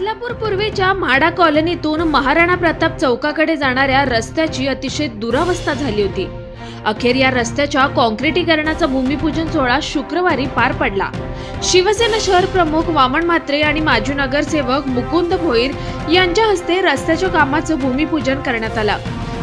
मुंबईच्या म्हाडा कॉलनीतून महाराणा प्रताप चौकाकडे जाणाऱ्या रस्त्याची अतिशय दुरावस्था झाली होती. अखेर या रस्त्याच्या कॉन्क्रिटीकरणाचा भूमिपूजन सोहळा शुक्रवारी पार पडला. शिवसेना शहर प्रमुख वामन म्हात्रे आणि माजी नगरसेवक मुकुंद भोईर यांच्या हस्ते रस्त्याच्या कामाचं भूमिपूजन करण्यात आलं.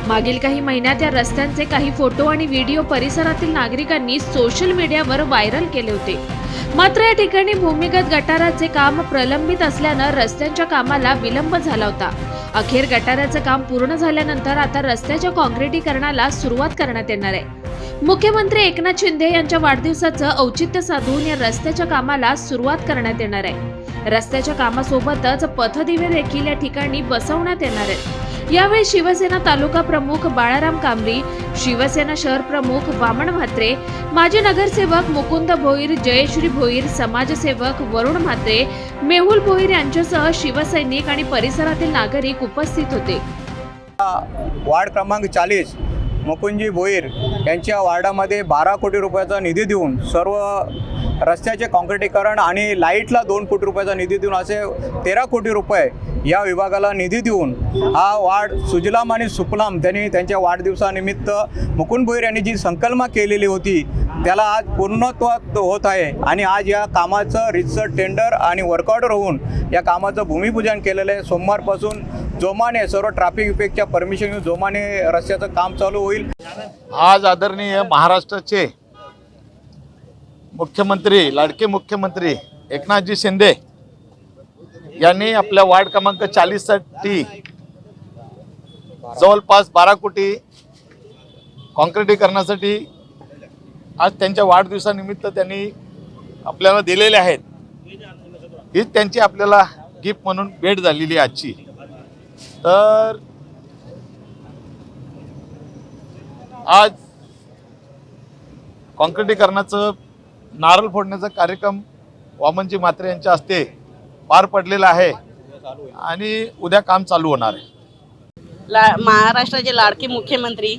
मागील काही महिन्यात या रस्त्यांचे काही फोटो आणि व्हिडिओ परिसरातील नागरिकांनी सोशल मीडियावर व्हायरल केले होते. मात्र या ठिकाणी भूमिगत गटाराचे काम प्रलंबित असल्यानं रस्त्यांच्या कामाला विलंब झाला होता. अखेर गटाराचं काम पूर्ण झाल्यानंतर आता रस्त्याच्या काँक्रिटीकरणाला सुरुवात करण्यात येणार आहे. मुख्यमंत्री एकनाथ शिंदे यांच्या वाढदिवसाचं औचित्य साधून या रस्त्याच्या कामाला सुरुवात करण्यात येणार आहे. रस्त्याच्या कामासोबतच पथदिवे देखील या ठिकाणी बसवण्यात येणार आहेत. यावेळी शिवसेना तालुका प्रमुख बाळाराम कांबरी शिवसेना शहर प्रमुख वामन म्हात्रे माजी नगरसेवक मुकुंद भोईर जयश्री भोईर समाजसेवक वरुण म्हात्रे मेहुल भोईर यांच्यासह शिवसैनिक आणि परिसरातील नागरिक उपस्थित होते. वार्ड क्रमांक चाळीस मुकुंदजी भोईर यांच्या वार्डामध्ये बारा कोटी रुपयाचा निधी देऊन सर्व रस्त्याचे काँक्रिटीकरण आणि लाईटला दोन कोटी रुपयाचा निधी देऊन असे तेरा कोटी रुपये या विभागाला निधी देऊन हा वार्ड सुजलाम आणि सुफलाम त्यांनी त्यांच्या वाढदिवसानिमित्त मुकुंद भोईर यांनी जी संकल्पना केलेली होती त्याला आज पूर्णत्व होत आहे. आणि आज या कामाचं रितसर टेंडर आणि वर्कआउटर होऊन या कामाचं भूमिपूजन केलेलं आहे. सोमवारपासून जोमाने सर्व ट्रॅफिक विपेकच्या परमिशन घेऊन जोमाने रस्त्याचं काम चालू होईल. आज आदरणीय महाराष्ट्राचे मुख्यमंत्री लाडके मुख्यमंत्री एकनाथजी शिंदे यांनी आपल्या वार्ड क्रमांक चाळीससाठी जवळपास बारा कोटी काँक्रिटीकरणासाठी आज त्यांच्या वाढदिवसानिमित्त त्यांनी आपल्याला दिलेले आहेत. हीच त्यांची आपल्याला गिफ्ट म्हणून भेट झालेली आजची. तर आज काँक्रिटीकरणाचं नारळ फोडण्याचा कार्यक्रम वामनजी म्हात्रे यांच्या हस्ते पार पडलेला आहे आणि उद्या काम चालू होणार आहे. ला महाराष्ट्राचे लाडके मुख्यमंत्री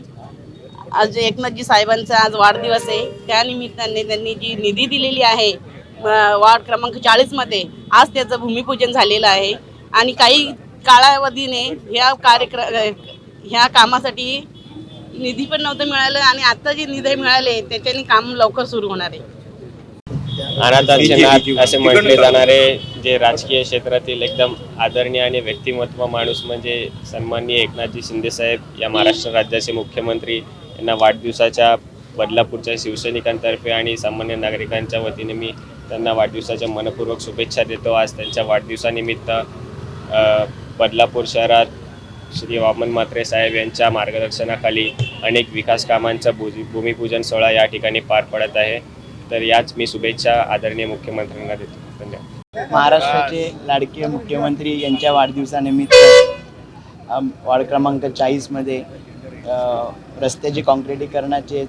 आज एकनाथजी साहेबांचा आज वाढदिवस आहे. त्यानिमित्ताने त्यांनी जी निधी दिलेली आहे वार्ड क्रमांक चाळीसमध्ये आज त्याचं भूमिपूजन झालेलं आहे. आणि काही कालावधीने ह्या कार्यक्रम ह्या कामासाठी निधी पण नव्हतं मिळालं आणि आता जे निधी मिळाले त्याच्याने काम लवकर सुरू होणार आहे. अनाथांचे नाथ असे म्हटले जाणारे जे राजकीय क्षेत्रातील एकदम आदरणीय आणि व्यक्तिमत्व माणूस म्हणजे सन्माननीय एकनाथजी शिंदेसाहेब या महाराष्ट्र राज्याचे मुख्यमंत्री यांना वाढदिवसाच्या बदलापूरच्या शिवसैनिकांतर्फे आणि सामान्य नागरिकांच्या वतीने मी त्यांना वाढदिवसाच्या मनपूर्वक शुभेच्छा देतो. आज त्यांच्या वाढदिवसानिमित्त बदलापूर शहरात श्री वामन म्हात्रे साहेब यांच्या मार्गदर्शनाखाली अनेक विकास कामांचा भूजी भूमिपूजन सोहळा या ठिकाणी पार पडत आहे. तर याच मी शुभेच्छा आदरणीय मुख्यमंत्र्यांना देतो. धन्यवाद. महाराष्ट्राचे लाडके मुख्यमंत्री यांच्या वाढदिवसानिमित्त वार्ड क्रमांक चाळीसमध्ये रस्त्याचे काँक्रिटीकरणाचे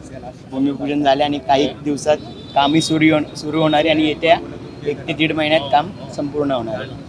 भूमिपूजन झाले आणि काही दिवसात कामही सुरू सुरू होणार आहे आणि येत्या एक ते दीड महिन्यात काम संपूर्ण होणार आहे.